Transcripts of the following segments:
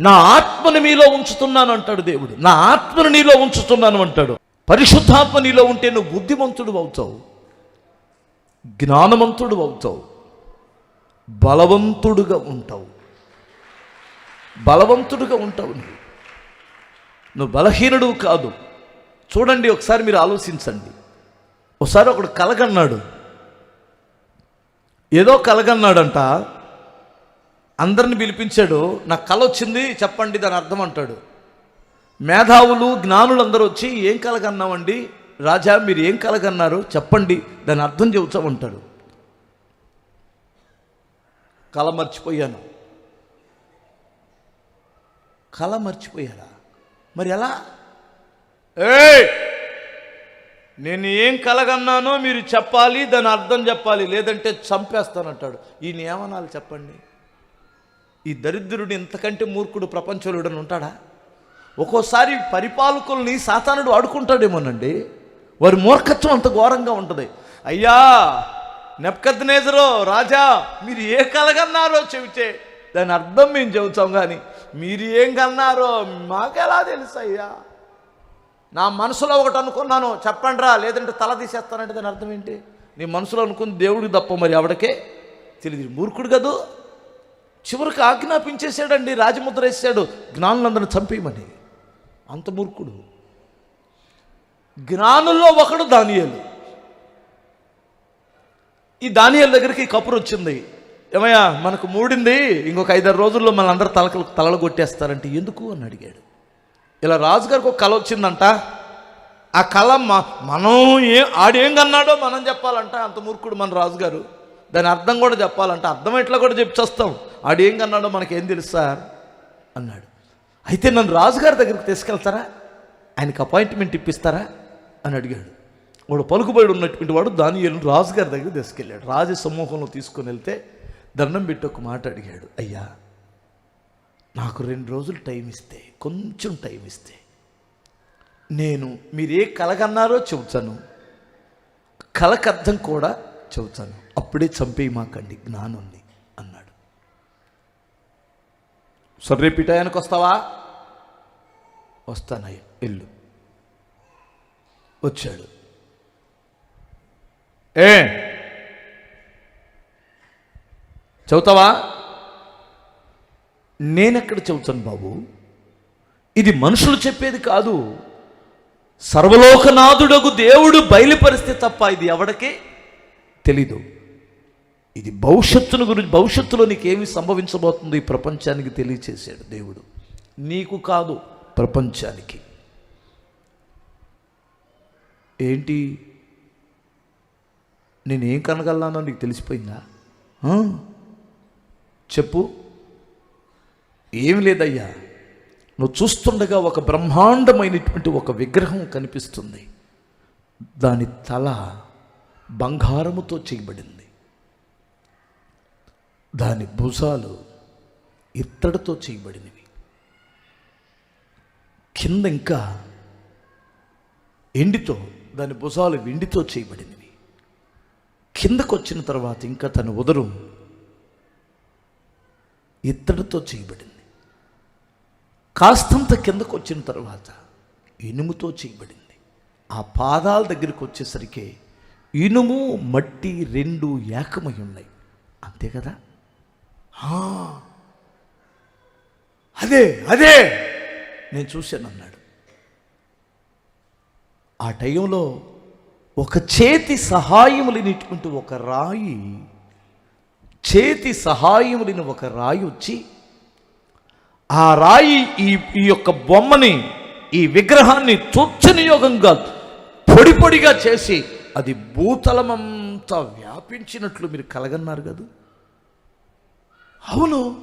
నా ఆత్మని మీలో ఉంచుతున్నాను అంటాడు దేవుడు. నా ఆత్మను నీలో ఉంచుతున్నాను అంటాడు. పరిశుద్ధాత్మ నీలో ఉంటే నువ్వు బుద్ధిమంతుడు అవుతావు. జ్ఞానవంతుడు అవుతావు. బలవంతుడుగా ఉంటావు. బలవంతుడుగా ఉంటావు నువ్వు. నువ్వు బలహీనుడు కాదు. చూడండి ఒకసారి మీరు ఆలోచించండి. ఒకసారి ఒకడు కలగన్నాడు. ఏదో కలగన్నాడంట. అందరిని పిలిపించాడు నాకు కల వచ్చింది చెప్పండి దాని అర్థం అంటాడు. మేధావులు జ్ఞానులు అందరూ వచ్చి ఏం కలగన్నామండి రాజా మీరు ఏం కలగన్నారు చెప్పండి దాని అర్థం చెబుతామంటాడు కల మర్చిపోయాను. కల మర్చిపోయారా? మరి ఎలా? ఏ నేను ఏం కలగన్నానో మీరు చెప్పాలి దాని అర్థం చెప్పాలి లేదంటే చంపేస్తానంటాడు. ఈయన ఏమనాలి చెప్పండి? ఈ దరిద్రుడు ఇంతకంటే మూర్ఖుడు ప్రపంచంలో ఉంటాడా? ఒక్కోసారి పరిపాలకుల్ని సాతానుడు ఆడుకుంటాడేమోనండి. వారి మూర్ఖత్వం అంత ఘోరంగా ఉంటుంది. అయ్యా నెప్కద్నేజరో రాజా మీరు ఏ కలగన్నారో చెబితే దాని అర్థం మేము చెబుతాం కానీ మీరు ఏం కన్నారో మాకెలా తెలుసు అయ్యా నా మనసులో ఒకటి అనుకున్నాను చెప్పండిరా లేదంటే తల తీసేస్తానంటే దాని అర్థం ఏంటి? నీ మనసులో అనుకుంది దేవుడికి తప్ప మరి ఆవిడకే? తెలియదు మూర్ఖుడు కదూ? చివరికి ఆజ్ఞాపించేశాడండి రాజముద్ర వేసాడు జ్ఞానులందరిని చంపేయమని. అంత మూర్ఖుడు. జ్ఞానుల్లో ఒకడు దానియాలు. ఈ దానియాల దగ్గరికి కపురు వచ్చింది. ఏమయ్యా మనకు మూడింది ఇంకొక ఐదారు రోజుల్లో మన అందరు తలకలు తలలు కొట్టేస్తారంటే ఎందుకు అని అడిగాడు. ఇలా రాజుగారికి ఒక కళ వచ్చిందంట. ఆ కళ మనం ఏ ఆడేం కన్నాడో మనం చెప్పాలంట. అంత మూర్ఖుడు మన రాజుగారు. దాని అర్థం కూడా చెప్పాలంట. అర్థం ఎట్లా కూడా చెప్పేస్తాం ఆడేం కన్నాడో మనకేం తెలుసు సార్? అన్నాడు. అయితే నన్ను రాజుగారి దగ్గరికి తీసుకెళ్తారా? ఆయనకి అపాయింట్మెంట్ ఇప్పిస్తారా? అని అడిగాడు. వాడు పలుకుబడి ఉన్నటువంటి వాడు దానియలను రాజుగారి దగ్గర తీసుకెళ్ళాడు. రాజ సమూహంలో తీసుకొని వెళ్తే దండం పెట్టి ఒక మాట అడిగాడు. అయ్యా నాకు రెండు రోజులు టైం ఇస్తే కొంచెం టైం ఇస్తే నేను మీరు ఏ కలగన్నారో చెబుతాను. కలక అర్థం కూడా చెబుతాను. అప్పుడే చంపేయి మాకండి జ్ఞానుంది అన్నాడు సరే రేపు టయానికి వస్తావా వస్తానయ్య ఇల్లు వచ్చాడు. ఏ? చదువుతావా నేనెక్కడ చెబుతాను బాబు? ఇది మనుషులు చెప్పేది కాదు. సర్వలోకనాథుడకు దేవుడు బయలుపరిస్తే తప్ప ఇది ఎవడికి తెలీదు. ఇది భవిష్యత్తును గురించి భవిష్యత్తులో నీకేమి సంభవించబోతుంది ఈ ప్రపంచానికి తెలియచేశాడు దేవుడు. నీకు కాదు ప్రపంచానికి. ఏంటి? నేనేం కనగలనో నీకు తెలిసిపోయిందా? చెప్పు. ఏమి లేదయ్యా. నువ్వు చూస్తుండగా ఒక బ్రహ్మాండమైనటువంటి ఒక విగ్రహం కనిపిస్తుంది. దాని తల బంగారముతో చేయబడింది. దాని భుజాలు ఇత్తడితో చేయబడినవి. కింద ఇంకా ఎండితో దాని భుజాలు వెండితో చేయబడినవి. కిందకు వచ్చిన తర్వాత ఇంకా తన ఉదరం ఇత్తడితో చేయబడింది. కాస్తంత కిందకు వచ్చిన తర్వాత ఇనుముతో చేయబడింది. ఆ పాదాల దగ్గరికి వచ్చేసరికి ఇనుము మట్టి రెండు ఏకమై ఉన్నాయి. అంతే కదా? అదే అదే. నేను చూశాను అన్నాడు. ఆ టైంలో ఒక చేతి సహాయం లేనిటువంటి ఒక రాయి చేతి సహాయం లేని ఒక రాయి వచ్చి ఆ రాయి ఈ ఈ యొక్క బొమ్మని ఈ విగ్రహాన్ని తుచ్చనియోగంగా పొడి పొడిగా చేసి అది భూతలమంతా వ్యాపించినట్లు మీరు కలగన్నారు కదా? అవును.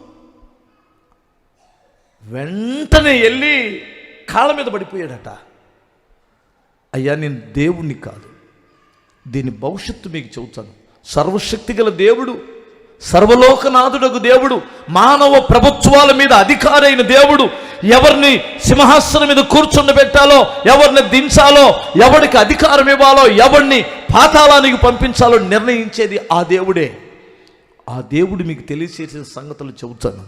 వెంటనే వెళ్ళి కాళ్ళ మీద పడిపోయాడట. అయ్యా నేను దేవుణ్ణి కాదు. దీని భవిష్యత్తు మీకు చెబుతాను. సర్వశక్తి గల దేవుడు సర్వలోకనాథుడకు దేవుడు మానవ ప్రభుత్వాల మీద అధికారైన దేవుడు ఎవరిని సింహాసనం మీద కూర్చుండబెట్టాలో ఎవరిని దించాలో ఎవరికి అధికారం ఇవ్వాలో ఎవరిని పాతాళానికి పంపించాలో నిర్ణయించేది ఆ దేవుడే. ఆ దేవుడు మీకు తెలియచేసిన సంగతులు చెబుతాను.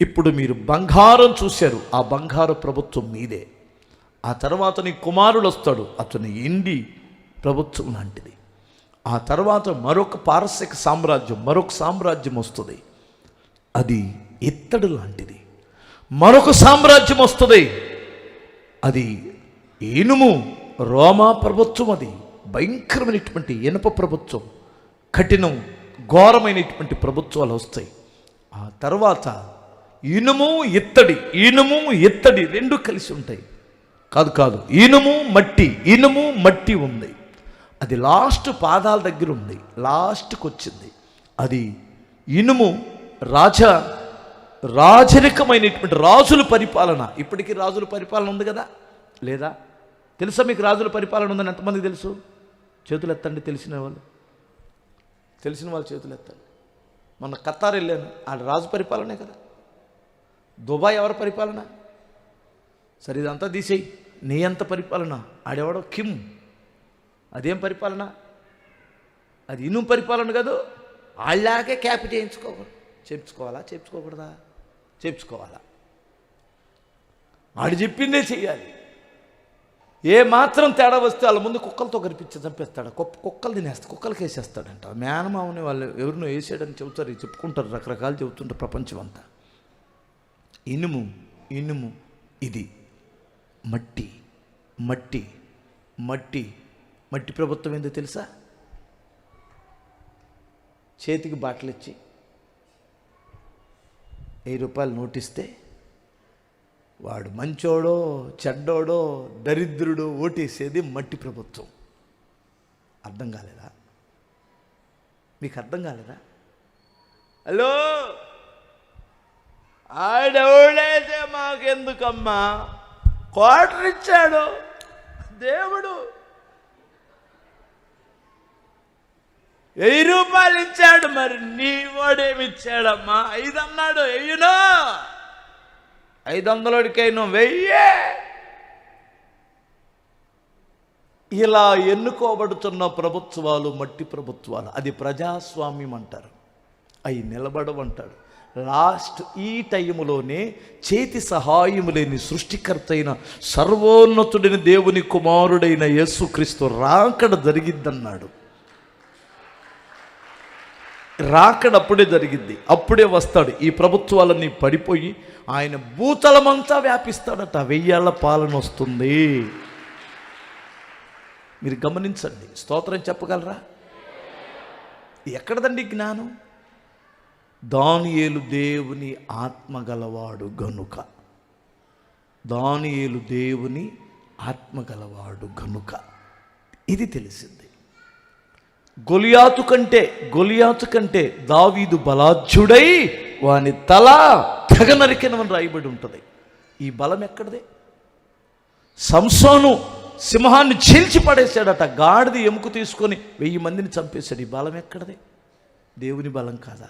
ఇప్పుడు మీరు బంగారం చూశారు. ఆ బంగారు ప్రభుత్వం మీదే. ఆ తర్వాత నీ కుమారుడు వస్తాడు. అతని ఎండి ప్రభుత్వం లాంటిది. ఆ తర్వాత మరొక పారసిక సామ్రాజ్యం మరొక సామ్రాజ్యం వస్తుంది. అది ఎత్తడు లాంటిది. మరొక సామ్రాజ్యం వస్తుంది. అది ఇనుము రోమా ప్రభుత్వం అది. భయంకరమైనటువంటి ఇనప ప్రభుత్వం. కఠినం ఘోరమైనటువంటి ప్రభుత్వాలు వస్తాయి. ఆ తర్వాత ఇనుము ఇత్తడి ఇనుము ఇత్తడి రెండు కలిసి ఉంటాయి. కాదు కాదు ఇనుము మట్టి ఇనుము మట్టి ఉంది. అది లాస్ట్ పాదాల దగ్గర ఉంది. లాస్ట్కి వచ్చింది. అది ఇనుము రాజా రాజరికమైనటువంటి రాజుల పరిపాలన. ఇప్పటికీ రాజుల పరిపాలన ఉంది కదా? లేదా? తెలుసా మీకు రాజుల పరిపాలన ఉందని ఎంతమందికి తెలుసు? చేతులు ఎత్తండి తెలిసిన వాళ్ళు. తెలిసిన వాళ్ళ చేతులు ఎత్తండి. మొన్న ఖతార్ వెళ్ళాను. ఆడ రాజు పరిపాలనే కదా. దుబాయ్ ఎవరి పరిపాలన? సరే ఇదంతా తీసేయి. నీ ఎంత పరిపాలన. ఆడెవడో? కిమ్. అదేం పరిపాలన? అది ఇనుము పరిపాలన కాదు. ఆళ్ళకే క్యాప్ చేయించుకోకూడదు చేయించుకోవాలా? చేయించుకోకూడదా? చేయించుకోవాలా? ఆడు చెప్పిందే చెయ్యాలి. ఏ మాత్రం తేడా వస్తే వాళ్ళ ముందు కుక్కలతో కనిపించి చంపేస్తాడు. కుక్క కుక్కలు తినేస్తా కుక్కలకి వేసేస్తాడంట మేనమామని వాళ్ళు ఎవరినో వేసాడని చెబుతారు చెప్పుకుంటారు రకరకాలు చెబుతుంటారు ప్రపంచం అంతా. ఇనుము ఇనుము ఇది మట్టి మట్టి మట్టి మట్టి ప్రభుత్వం ఏందో తెలుసా? చేతికి బాటలు ఇచ్చి వెయ్యి రూపాయలు నోటిస్తే వాడు మంచోడో చెడ్డోడో దరిద్రుడో ఓటేసేది మట్టి ప్రభుత్వం. అర్థం కాలేదా? మీకు అర్థం కాలేదా? హలో? ఆడెవడైతే మాకెందుకమ్మా? క్వార్టర్ ఇచ్చాడు. దేవుడు. వెయ్యి రూపాయలు ఇచ్చాడు మరి నీ వాడేమి ఇచ్చాడమ్మా? ఐదు అన్నాడు వెయ్యినో? ఐదు వందలడికైనా వెయ్యే. ఇలా ఎన్నుకోబడుతున్న ప్రభుత్వాలు మట్టి ప్రభుత్వాలు. అది ప్రజాస్వామ్యం అంటారు. అవి నిలబడవంటాడు. లాస్ట్ ఈ టైములోనే చేతి సహాయము లేని సృష్టికర్త అయిన సర్వోన్నతుడిని దేవుని కుమారుడైన యేసుక్రీస్తు రాకడ జరిగిద్దన్నాడు. రాకడప్పుడే జరిగింది. అప్పుడే వస్తాడు. ఈ ప్రభుత్వాలన్నీ పడిపోయి ఆయన భూతలమంతా వ్యాపిస్తాడట. వెయ్యాళ్ళ పాలన వస్తుంది. మీరు గమనించండి. స్తోత్రం చెప్పగలరా? ఎక్కడదండి జ్ఞానం? దానియేలు దేవుని ఆత్మగలవాడు గనుక. దానియేలు దేవుని ఆత్మగలవాడు గనుక. ఇది తెలిసింది. గొలియాతు కంటే గొలియాతు కంటే దావీదు బలాఢ్యుడై వాని తల తెగ నరికినవని రాయబడి ఉంటుంది. ఈ బలం ఎక్కడిదే? సంసోను సింహాన్ని చీల్చి పడేశాడట గాడిది ఎముక తీసుకొని వెయ్యి మందిని చంపేశాడు. ఈ బలం ఎక్కడిదే? దేవుని బలం కాదా?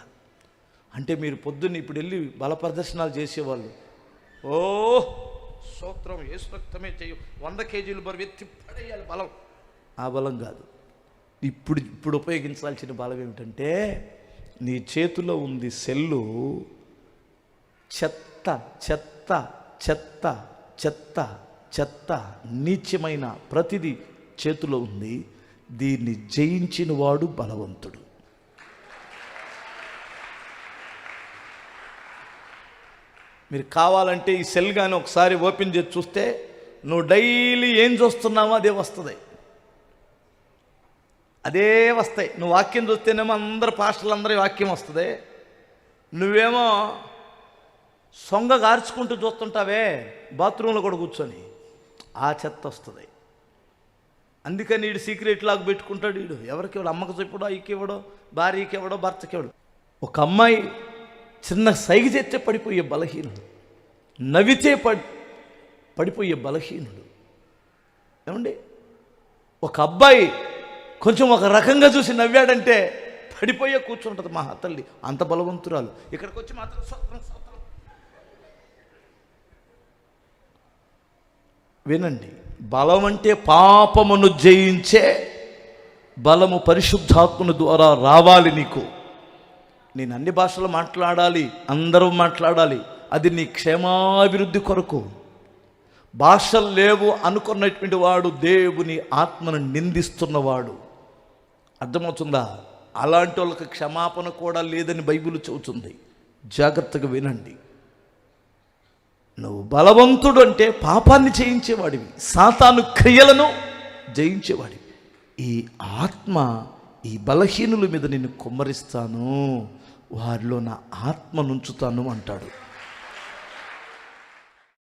అంటే మీరు పొద్దున్న ఇప్పుడు వెళ్ళి బల ప్రదర్శనాలు చేసేవాళ్ళు. ఓ సూత్రం ఏ సూక్తమే చేయు. వంద కేజీలు బరువు ఎత్తి పడేయాలి బలం. ఆ బలం కాదు. ఇప్పుడు ఇప్పుడు ఉపయోగించాల్సిన బలం ఏమిటంటే నీ చేతిలో ఉంది సెల్లు చెత్త చెత్త చెత్త చెత్త చెత్త నీచమైన ప్రతిదీ చేతిలో ఉంది. దీన్ని జయించిన వాడు బలవంతుడు. మీరు కావాలంటే ఈ సెల్ కానీ ఒకసారి ఓపెన్ చేసి చూస్తే నువ్వు డైలీ ఏం చూస్తున్నావో అదే వస్తుంది. అదే వస్తాయి. నువ్వు వాక్యం చూస్తేనేమో అందరు పాస్టర్లు అందరి వాక్యం వస్తుంది. నువ్వేమో సొంగ గార్చుకుంటూ చూస్తుంటావే బాత్రూంలో కూడా కూర్చొని. ఆ చెత్త వస్తుంది. అందుకని వీడు సీక్రెట్ లాగా పెట్టుకుంటాడు వీడు ఎవరికి ఇవ్వడు అమ్మకు చెప్పడో అయ్యకి ఇవ్వడో భార్యకి ఇవ్వడో భర్తకి ఇవ్వడు ఒక అమ్మాయి చిన్న సైగ చేస్తే పడిపోయే బలహీనుడు. నవ్వితే పడి పడిపోయే బలహీనుడు. ఏమండి? ఒక అబ్బాయి కొంచెం ఒక రకంగా చూసి నవ్వాడంటే పడిపోయే కూర్చుంటుంది మా తల్లి. అంత బలవంతురాలు. ఇక్కడికి వచ్చి మాత్రం సూత్రం సూత్రం. వినండి బలం అంటే పాపమును జయించే బలము పరిశుద్ధాత్మను ద్వారా రావాలి నీకు. నేను అన్ని భాషలు మాట్లాడాలి అందరూ మాట్లాడాలి. అది నీ క్షేమాభివృద్ధి కొరకు. భాషలు లేవు అనుకున్నటువంటి వాడు దేవుని ఆత్మను నిందిస్తున్నవాడు. అర్థమవుతుందా? అలాంటి వాళ్ళకి క్షమాపణ కూడా లేదని బైబిల్ చెబుతుంది. జాగ్రత్తగా వినండి. నువ్వు బలవంతుడు అంటే పాపాన్ని చేయించేవాడివి సాతాను క్రియలను జయించేవాడివి. ఈ ఆత్మ ఈ బలహీనుల మీద నిన్ను కుమ్మరిస్తాను. వారిలో నా ఆత్మ నుంచుతాను అంటాడు.